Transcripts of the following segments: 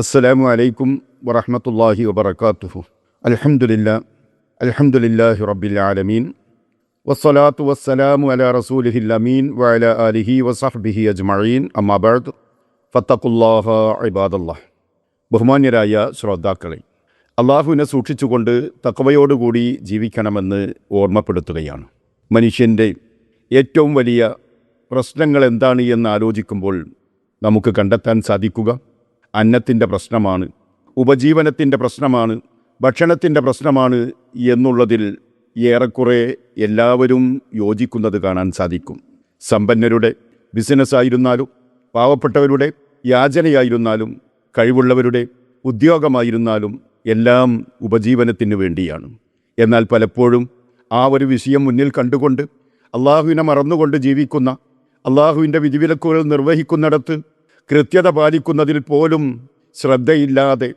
അസ്സലാമു അലൈക്കും വറഹ്മത്തുള്ളാഹി വബറകാതുഹു അലഹമുല്ല അലഹമുല്ലാഹി റബ്ബിൽ ആലമീൻ. വസ്സലാത്തു വസ്സലാമു അല റസൂലിഹിൽ അമീൻ വഅല ആലിഹി വസഹ്ബിഹി അജ്മഈൻ. അമ്മാ ബഅദ്. ഫത്തഖുല്ലാഹ ഇബാദല്ലാഹ് ബഹുമാന്യരായ ശ്രോതാക്കളെ അള്ളാഹുവിനെ സൂക്ഷിച്ചുകൊണ്ട് തക്കവയോടുകൂടി ജീവിക്കണമെന്ന് ഓർമ്മപ്പെടുത്തുകയാണ്. മനുഷ്യന്റെ ഏറ്റവും വലിയ പ്രശ്നങ്ങൾ എന്താണ് എന്ന് ആലോചിക്കുമ്പോൾ നമുക്ക് കണ്ടെത്താൻ സാധിക്കുക? അന്നത്തിന്റെ പ്രശ്നമാണ് ഉപജീവനത്തിന്റെ പ്രശ്നമാണ് ഭക്ഷണത്തിന്റെ പ്രശ്നമാണ് എന്നുള്ളതിൽ ഏറെക്കുറെ എല്ലാവരും യോജിക്കുന്നത് കാണാൻ സാധിക്കും. സമ്പന്നരുടെ ബിസിനസ്സായിരുന്നാലും പാവപ്പെട്ടവരുടെ യാചനയായിരുന്നാലും കഴിവുള്ളവരുടെ ഉദ്യോഗമായിരുന്നാലും എല്ലാം ഉപജീവനത്തിന് വേണ്ടിയാണ്. എന്നാൽ പലപ്പോഴും ആ ഒരു വിഷയം മുന്നിൽ കണ്ടുകൊണ്ട് അള്ളാഹുവിനെ മറന്നുകൊണ്ട് ജീവിക്കുന്ന അള്ളാഹുവിന്റെ വിധിവിലക്കുകൾ നിർവഹിക്കുന്നിടത്ത് കൃത്യത പാലിക്കുന്നതിൽ പോലും ശ്രദ്ധയില്ലാതെ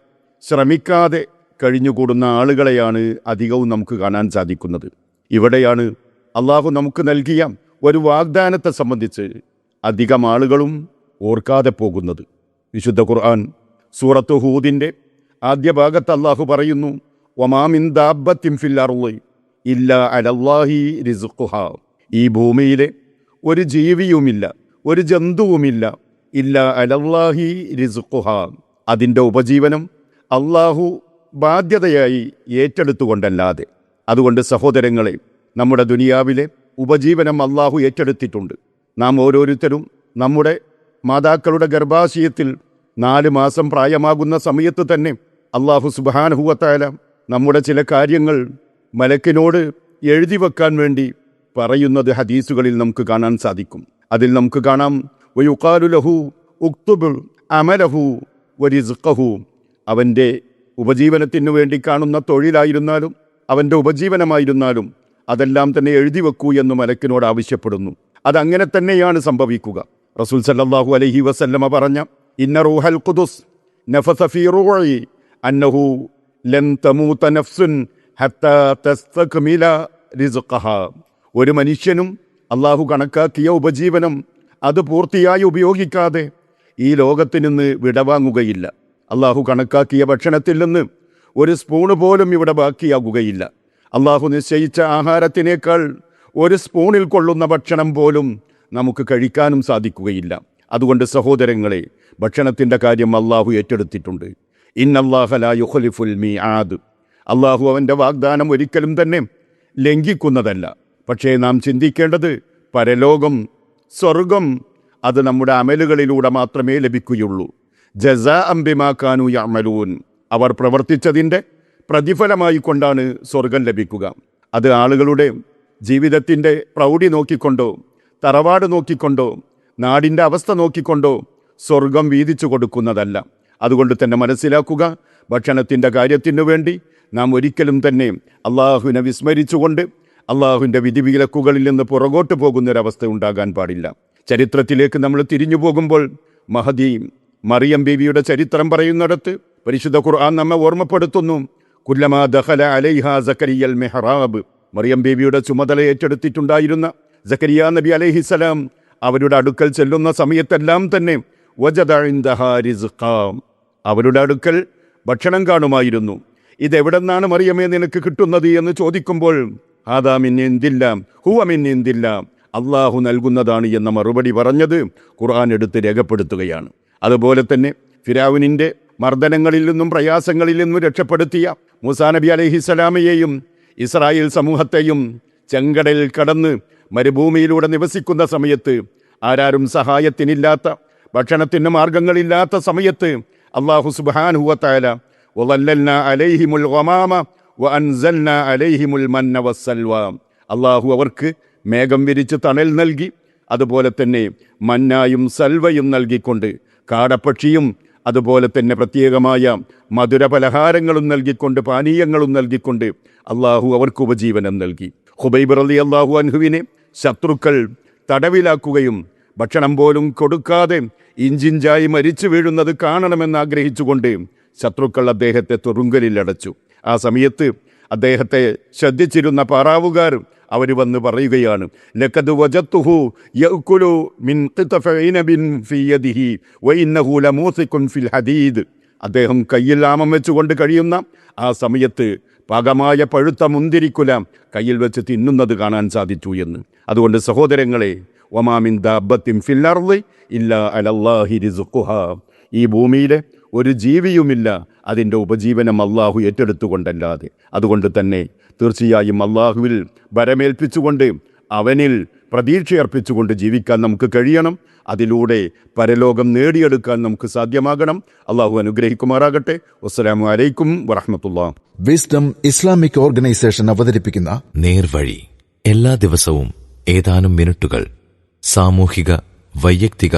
ശ്രമിക്കാതെ കഴിഞ്ഞുകൂടുന്ന ആളുകളെയാണ് അധികവും നമുക്ക് കാണാൻ സാധിക്കുന്നത്. ഇവിടെയാണ് അള്ളാഹു നമുക്ക് നൽകിയ ഒരു വാഗ്ദാനത്തെ സംബന്ധിച്ച് അധികം ആളുകളും ഓർക്കാതെ പോകുന്നത്. വിശുദ്ധ ഖുർആൻ സൂറത്ത് ഹൂദിന്റെ ആദ്യ ഭാഗത്ത് അള്ളാഹു പറയുന്നു അലല്ലാഹി ഈ ഭൂമിയിലെ ഒരു ജീവിയുമില്ല ഒരു ജന്തുവുമില്ല ഇല്ല അലല്ലാഹി റിസുഖുഹ. അതിന്റെ ഉപജീവനം അള്ളാഹു ബാധ്യതയായി ഏറ്റെടുത്തുകൊണ്ടല്ലാതെ. അതുകൊണ്ട് സഹോദരങ്ങളെ നമ്മുടെ ദുനിയാവിലെ ഉപജീവനം അള്ളാഹു ഏറ്റെടുത്തിട്ടുണ്ട്. നാം ഓരോരുത്തരും നമ്മുടെ മാതാക്കളുടെ ഗർഭാശയത്തിൽ നാല് മാസം പ്രായമാകുന്ന സമയത്ത് തന്നെ അള്ളാഹു സുബാനഹുവത്തായ നമ്മുടെ ചില കാര്യങ്ങൾ മലക്കിനോട് എഴുതി വെക്കാൻ വേണ്ടി പറയുന്നത് ഹദീസുകളിൽ നമുക്ക് കാണാൻ സാധിക്കും. അതിൽ നമുക്ക് കാണാം വയുക്കാലു ലഹു അമലഹു വരിസുഖഹു. അവന്റെ ഉപജീവനത്തിനു വേണ്ടി കാണുന്ന തൊഴിലായിരുന്നാലും അവന്റെ ഉപജീവനമായിരുന്നാലും അതെല്ലാം തന്നെ എഴുതി വെക്കൂ എന്ന് മലക്കിനോട് ആവശ്യപ്പെടുന്നു. അതങ്ങനെ തന്നെയാണ് സംഭവിക്കുക. റസൂൽ സല്ലാഹു അലഹി വസല്ലമ പറഞ്ഞ ഇന്ന റൂഹൽ ഖുദുസ് നഫസ ഫീ റൂഹി അന്നഹു ലൻ നഫ്സുൻ ഒരു മനുഷ്യനും അള്ളാഹു കണക്കാക്കിയ ഉപജീവനം അത് പൂർത്തിയായി ഉപയോഗിക്കാതെ ഈ ലോകത്തിൽ നിന്ന് വിടവാങ്ങുകയില്ല. അള്ളാഹു കണക്കാക്കിയ ഭക്ഷണത്തിൽ നിന്ന് ഒരു സ്പൂണ് പോലും ഇവിടെ ബാക്കിയാകുകയില്ല. അള്ളാഹു നിശ്ചയിച്ച ആഹാരത്തിനേക്കാൾ ഒരു സ്പൂണിൽ കൊള്ളുന്ന ഭക്ഷണം പോലും നമുക്ക് കഴിക്കാനും സാധിക്കുകയില്ല. അതുകൊണ്ട് സഹോദരങ്ങളെ ഭക്ഷണത്തിന്റെ കാര്യം അള്ളാഹു ഏറ്റെടുത്തിട്ടുണ്ട്. ഇന്നല്ലാഹല യുഖലിഫുൽ മീ ആദ് അള്ളാഹു അവന്റെ വാഗ്ദാനം ഒരിക്കലും തന്നെ ലംഘിക്കുന്നതല്ല. പക്ഷേ നാം ചിന്തിക്കേണ്ടത് പരലോകം സ്വർഗം അത് നമ്മുടെ അമലുകളിലൂടെ മാത്രമേ ലഭിക്കുകയുള്ളൂ. ജസ അംബിമാക്കാനു യമലൂൻ അവർ പ്രവർത്തിച്ചതിന്റെ പ്രതിഫലമായി കൊണ്ടാണ് സ്വർഗം ലഭിക്കുക. അത് ആളുകളുടെ ജീവിതത്തിന്റെ പ്രൗഢി നോക്കിക്കൊണ്ടോ തറവാട് നോക്കിക്കൊണ്ടോ നാടിന്റെ അവസ്ഥ നോക്കിക്കൊണ്ടോ സ്വർഗം വീതിച്ചു കൊടുക്കുന്നതല്ല. അതുകൊണ്ട് തന്നെ മനസ്സിലാക്കുക ഭക്ഷണത്തിന്റെ കാര്യത്തിനു വേണ്ടി നാം ഒരിക്കലും തന്നെ അള്ളാഹുവിനെ വിസ്മരിച്ചുകൊണ്ട് അള്ളാഹുവിന്റെ വിധിവിലക്കുകളിൽ നിന്ന് പുറകോട്ട് പോകുന്നൊരവസ്ഥ ഉണ്ടാകാൻ പാടില്ല. ചരിത്രത്തിലേക്ക് നമ്മൾ തിരിഞ്ഞു പോകുമ്പോൾ മഹദി മറിയം ബീവിയുടെ ചരിത്രം പറയുന്നിടത്ത് പരിശുദ്ധ ഖുർആൻ നമ്മെ ഓർമ്മപ്പെടുത്തുന്നു. കുല്ലമാ ദഹല അലൈഹ സക്കരിയൽ മെഹറാബ്. മറിയം ബീവിയുടെ ചുമതല ഏറ്റെടുത്തിട്ടുണ്ടായിരുന്ന സക്കരിയ നബി അലൈഹിസലാം അവരുടെ അടുക്കൽ ചെല്ലുന്ന സമയത്തെല്ലാം തന്നെ. അവരുടെ അടുക്കൽ ഭക്ഷണം കാണുമായിരുന്നു. ഇതെവിടെന്നാണ് മറിയമേ നിനക്ക് കിട്ടുന്നത് എന്ന് ചോദിക്കുമ്പോൾ ആദാ ഹുവ മിന്നിന്തില്ല. അള്ളാഹു നൽകുന്നതാണ് എന്ന മറുപടി പറഞ്ഞത് ഖുർആൻ എടുത്ത് രേഖപ്പെടുത്തുകയാണ്. അതുപോലെ തന്നെ ഫിരാവുനിന്റെ മർദ്ദനങ്ങളിൽ നിന്നും പ്രയാസങ്ങളിൽ നിന്നും രക്ഷപ്പെടുത്തിയ മൂസാ നബി അലഹിസലാമയെയും ഇസ്രായേൽ സമൂഹത്തെയും ചെങ്കടലിൽ കടന്ന് മരുഭൂമിയിലൂടെ നിവസിക്കുന്ന സമയത്ത് ആരാരും സഹായത്തിനില്ലാത്ത ഭക്ഷണത്തിന്റെ മാർഗങ്ങളില്ലാത്ത സമയത്ത് അള്ളാഹു സുബാൻ ഹുവത്തായ ഒലല്ലന്ന അലൈഹിമുൽ അൻസൽന മന്ന അള്ളാഹു അവർക്ക് മേഘം വിരിച്ച് തണൽ നൽകി അതുപോലെ തന്നെ മന്നായും സൽവയും നൽകിക്കൊണ്ട് കാടപ്പക്ഷിയും അതുപോലെ തന്നെ പ്രത്യേകമായ മധുര പലഹാരങ്ങളും നൽകിക്കൊണ്ട് പാനീയങ്ങളും നൽകിക്കൊണ്ട് അള്ളാഹു അവർക്ക് ഉപജീവനം നൽകി. ഹുബൈബർ അലി അള്ളാഹു അൻഹുവിനെ ശത്രുക്കൾ തടവിലാക്കുകയും ഭക്ഷണം പോലും കൊടുക്കാതെ ഇഞ്ചിഞ്ചായി മരിച്ചു വീഴുന്നത് കാണണമെന്ന് ആഗ്രഹിച്ചുകൊണ്ട് ശത്രുക്കൾ അദ്ദേഹത്തെ തുറുങ്കലിലടച്ചു ആ സമയത്ത് അദ്ദേഹത്തെ ശ്രദ്ധിച്ചിരുന്ന പാറാവുകാർ അവർ വന്ന് പറയുകയാണ് ലക്കത് വജത്തുഹു യഅ്കുലു മിൻ ഫിൽ ഹദീദ്. അദ്ദേഹം കയ്യിൽ ആമം വെച്ചുകൊണ്ട് കഴിയുന്ന ആ സമയത്ത് പാകമായ പഴുത്ത മുന്തിരിക്കുല കയ്യിൽ വെച്ച് തിന്നുന്നത് കാണാൻ സാധിച്ചു എന്ന്. അതുകൊണ്ട് സഹോദരങ്ങളെ ഒമാമിൻ ദാബത്തിൻ ഫില്ലർദ് ഇല്ല അലല്ലാഹി റിസുഖുഹ. ഈ ഭൂമിയിലെ ഒരു ജീവിയുമില്ല. അതിന്റെ ഉപജീവനം അള്ളാഹു ഏറ്റെടുത്തുകൊണ്ടല്ലാതെ. അതുകൊണ്ട് തന്നെ തീർച്ചയായും അള്ളാഹുവിൽ വരമേൽപ്പിച്ചുകൊണ്ട് അവനിൽ പ്രതീക്ഷയർപ്പിച്ചുകൊണ്ട് ജീവിക്കാൻ നമുക്ക് കഴിയണം. അതിലൂടെ പരലോകം നേടിയെടുക്കാൻ നമുക്ക് സാധ്യമാകണം. അള്ളാഹു അനുഗ്രഹിക്കുമാറാകട്ടെ. വസ്സലാമു അലൈക്കും വറഹമത്തുള്ള. വിസ്ഡം ഇസ്ലാമിക് ഓർഗനൈസേഷൻ അവതരിപ്പിക്കുന്ന നേർവഴി. എല്ലാ ദിവസവും ഏതാനും മിനിറ്റുകൾ സാമൂഹിക വൈയക്തിക